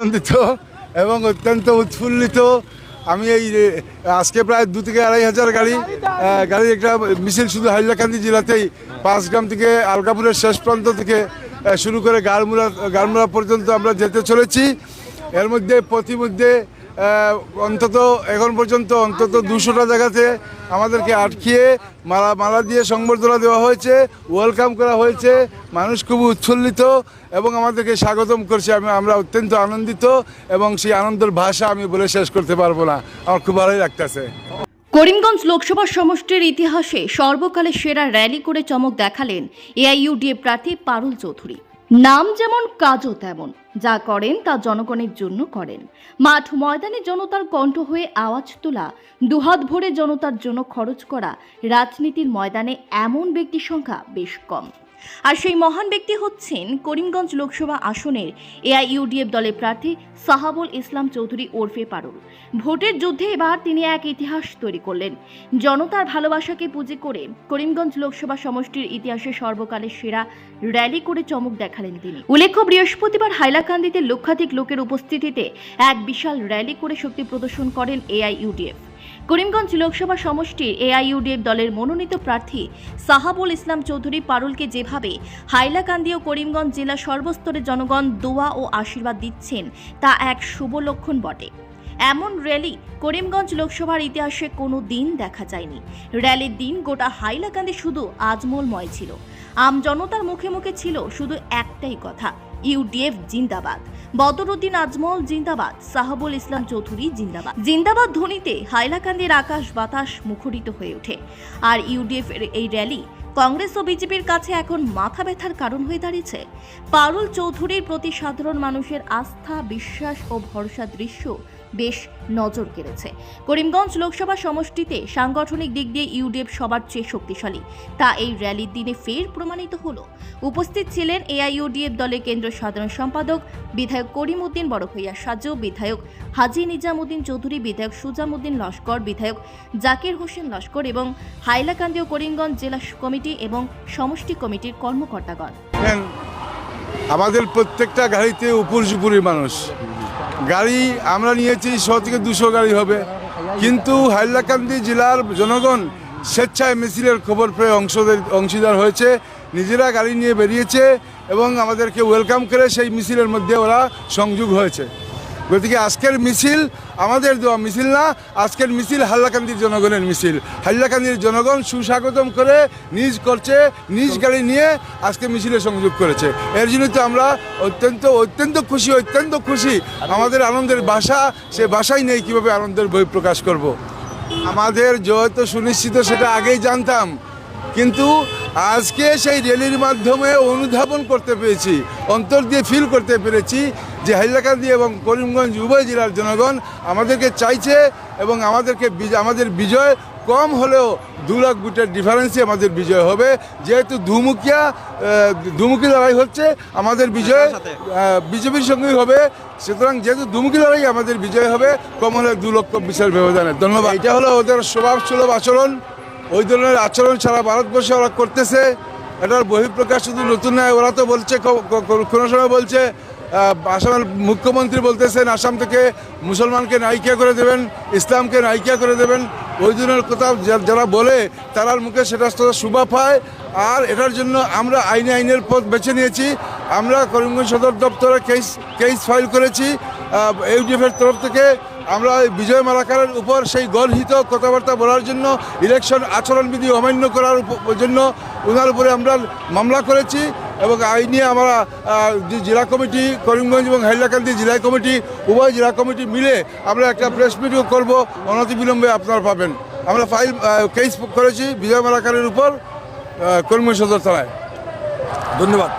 আনন্দিত এবং অত্যন্ত উৎফুল্লিত। আমি এই আজকে প্রায় দু থেকে আড়াই হাজার গাড়ি গাড়ির একটা মিছিল শুধু হাইলাকান্দি জেলাতেই, পাঁচগ্রাম থেকে আলকাপুরের শেষ প্রান্ত থেকে শুরু করে গারমুড়া গারমুড়া পর্যন্ত আমরা যেতে চলেছি। এর মধ্যে প্রতিমধ্যে অন্তত এখন পর্যন্ত অন্তত দুশোটা জায়গাতে আমাদেরকে আটকিয়ে মালা মালা দিয়ে সংবর্ধনা দেওয়া হয়েছে ওয়েলকাম করা হয়েছে। মানুষ খুব উৎফুল্লিত এবং আমাদেরকে স্বাগতম করছে। আমি আমরা অত্যন্ত আনন্দিত এবং সেই আনন্দের ভাষা আমি বলে শেষ করতে পারব না। আমার খুব ভালোই লাগতেছে। করিমগঞ্জ লোকসভা সমষ্টির ইতিহাসে সর্বকালে সেরা র্যালি করে চমক দেখালেন এআইইউডিএ প্রার্থী পারুল চৌধুরী। নাম যেমন কাজও তেমন, যা করেন তা জনগণের জন্য করেন। মাঠ ময়দানে জনতার কণ্ঠ হয়ে আওয়াজ তোলা, দুহাত ভরে জনতার জন্য খরচ করা রাজনীতির ময়দানে এমন ব্যক্তির সংখ্যা বেশ কম। আর সেই মহান ব্যক্তি হচ্ছেন করিমগঞ্জ লোকসভা আসনের এআইইউডিএফ দলের প্রার্থী সাহাবুল ইসলাম চৌধুরী ওরফে পারুল। ভোটের যুদ্ধে এবার তিনি এক ইতিহাস তৈরি করলেন। জনতার ভালোবাসাকে পুঁজি করে করিমগঞ্জ লোকসভা সমষ্টির ইতিহাসে সর্বকালের সেরা র্যালি করে চমক দেখালেন তিনি। উল্লেখ্য, বৃহস্পতিবার হাইলাকান্দিতে লক্ষাধিক লোকের উপস্থিতিতে এক বিশাল র্যালি করে শক্তি প্রদর্শন করেন এআইইউডিএফ। করিমগঞ্জ লোকসভা সমষ্টির এআইইউডিএফ দলের মনোনীত প্রার্থী সাহাবুল ইসলাম চৌধুরী পারুলকে যেভাবে হাইলাকান্দি ও করিমগঞ্জ জেলা সর্বস্তরে জনগণ দোয়া ও আশীর্বাদ দিচ্ছেন, তা এক শুভ লক্ষণ বটে। এমন র্যালি করিমগঞ্জ লোকসভার ইতিহাসে কোনো দিন দেখা যায়নি। র্যালির দিন গোটা হাইলাকান্দি শুধু আজমলময় ছিল। আম জনতার মুখে মুখে ছিল শুধু একটাই কথা, ইউডিএফ জিন্দাবাদ। বদরুদ্দিন আজমল জিন্দাবাদ, সাহাবুল ইসলাম চৌধুরী জিন্দাবাদ। জিন্দাবাদ ধ্বনিতে হাইলাকান্দির আকাশ বাতাস মুখরিত হয়ে ওঠে। আর ইউডিএফ এর এই র্যালি কংগ্রেস ও বিজেপির কাছে এখন মাথা ব্যথার কারণ হয়ে দাঁড়িয়েছে। পারুল চৌধুরীর প্রতি সাধারণ মানুষের আস্থা, বিশ্বাস ও ভরসা দৃশ্য বেশ নজর কেড়েছে। করিমগঞ্জ লোকসভা সমষ্টিতে সাংগঠনিক দিক দিয়ে ইউডিএফ সবার চেয়ে শক্তিশালী। তা এই র্যালির দিনে ফের প্রমাণিত হলো। উপস্থিত ছিলেন এআইইউডিএফ দলের কেন্দ্র সাধারণ সম্পাদক, বিধায়ক করিম উদ্দিন বড়ভূইয়া সাজু বিধায়ক হাজি নিজামুদ্দিন চৌধুরী, বিধায়ক সুজামুদ্দিন লস্কর, বিধায়ক জাকির হোসেন লস্কর এবং হাইলাকান্দি ও করিমগঞ্জ জেলা কমিটি এবং সমষ্টি কমিটির কর্মকর্তাগণ। আমাদের প্রত্যেকটা গাড়িতে উপর মানুষ। গাড়ি আমরা নিয়েছি শো থেকে দুশো গাড়ি হবে। কিন্তু হাইলাকান্দি জেলার জনগণ স্বেচ্ছায় মিছিলের খবর পেয়ে অংশদের অংশীদার হয়েছে, নিজেরা গাড়ি নিয়ে বেরিয়েছে এবং আমাদেরকে ওয়েলকাম করে সেই মিছিলের মধ্যে ওরা সংযোগ হয়েছে। গতিকে আজকের মিছিল আমাদের দেওয়া মিছিল না, আজকের মিছিল হাল্লাকান্দির জনগণের মিছিল। হাল্লাকান্দির জনগণ সুস্বাগতম করে নিজ করছে নিজ গাড়ি নিয়ে আজকে মিছিলে সংযোগ করেছে। এর জন্য তো আমরা অত্যন্ত অত্যন্ত খুশি অত্যন্ত খুশি। আমাদের আনন্দের ভাষা সে ভাষাই নেই, কীভাবে আনন্দের বই প্রকাশ করব। আমাদের জয় তো সুনিশ্চিত, সেটা আগেই জানতাম। কিন্তু আজকে সেই র্যালির মাধ্যমে অনুধাবন করতে পেরেছি, অন্তর দিয়ে ফিল করতে পেরেছি যে হাইলাকান্দি এবং করিমগঞ্জ উভয় জেলার জনগণ আমাদেরকে চাইছে এবং আমাদেরকে আমাদের বিজয় কম হলেও দু লাখ ভোটের ডিফারেন্সে আমাদের বিজয় হবে। যেহেতু দুমুখিয়া দুমুখী লড়াই হচ্ছে আমাদের বিজয় বিজেপির সঙ্গেই হবে। সুতরাং যেহেতু দুমুখী লড়াই আমাদের বিজয় হবে কম হলে দু লক্ষ বিশাল ব্যবধানে। ধন্যবাদ। এটা হলো ওদের স্বভাব সুলভ আচরণ। ওই ধরনের আচরণ সারা ভারতবর্ষে ওরা করতেছে। এটার বহিঃপ্রকাশ শুধু নতুন নয় ওরা তো বলছে কোনো সময় বলছে আসামের মুখ্যমন্ত্রী বলতেছেন, আসাম থেকে মুসলমানকে নাইকিয়া করে দেবেন, ইসলামকে নাইকিয়া করে দেবেন। ওই ধরনের কথা যারা বলে, তারার মুখে সেটা শুভা পায়। আর এটার জন্য আমরা আইনে আইনের পথ বেছে নিয়েছি। আমরা করিমগঞ্জ সদর দপ্তরে কেস কেস ফাইল করেছি। ইউডিএফের তরফ থেকে আমরা বিজয় মালাকারের উপর সেই গর্হিত কথাবার্তা বলার জন্য, ইলেকশন আচরণবিধি অমান্য করার জন্য ওনার উপরে আমরা মামলা করেছি। এবং আইনে আমরা যে জেলা কমিটি, করিমগঞ্জ এবং হাইলাকান্দি জেলা কমিটি, উভয় জেলা কমিটি মিলে আমরা একটা প্রেস মিটিং করব। অনতিবিলম্বে আপনারা পাবেন। আমরা ফাইল কেস করেছি বিজয় মালাকারের উপর করিমগঞ্জ সদর থানায়। ধন্যবাদ।